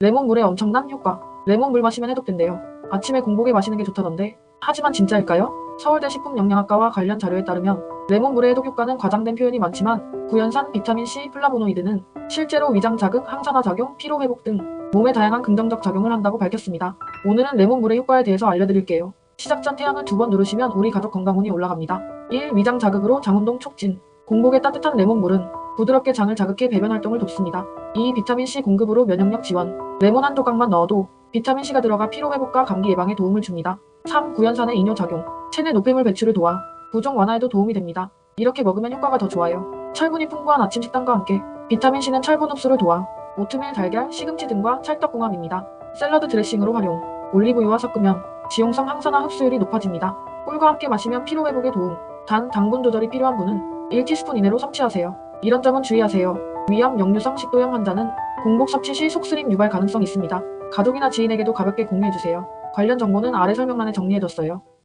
레몬물의 엄청난 효과. 레몬물 마시면 해독된대요. 아침에 공복에 마시는 게 좋다던데. 하지만 진짜일까요? 서울대 식품영양학과와 관련 자료에 따르면 레몬물의 해독 효과는 과장된 표현이 많지만 구연산, 비타민C, 플라보노이드는 실제로 위장 자극, 항산화 작용, 피로 회복 등 몸에 다양한 긍정적 작용을 한다고 밝혔습니다. 오늘은 레몬물의 효과에 대해서 알려드릴게요. 시작 전 태양을 두 번 누르시면 우리 가족 건강운이 올라갑니다. 1. 위장 자극으로 장운동 촉진. 공복에 따뜻한 레몬물은 부드럽게 장을 자극해 배변 활동을 돕습니다. 2. 비타민C 공급으로 면역력 지원. 레몬 한 조각만 넣어도 비타민C가 들어가 피로 회복과 감기 예방에 도움을 줍니다. 3. 구연산의 이뇨 작용. 체내 노폐물 배출을 도와 부종 완화에도 도움이 됩니다. 이렇게 먹으면 효과가 더 좋아요. 철분이 풍부한 아침 식단과 함께 비타민C는 철분 흡수를 도와 오트밀, 달걀, 시금치 등과 찰떡궁합입니다. 샐러드 드레싱으로 활용. 올리브유와 섞으면 지용성 항산화 흡수율이 높아집니다. 꿀과 함께 마시면 피로 회복에 도움. 단, 당분 조절이 필요한 분은 1티스푼 이내로 섭취하세요. 이런 점은 주의하세요. 위암, 역류성 식도염 환자는 공복 섭취 시 속쓰림 유발 가능성이 있습니다. 가족이나 지인에게도 가볍게 공유해주세요. 관련 정보는 아래 설명란에 정리해뒀어요.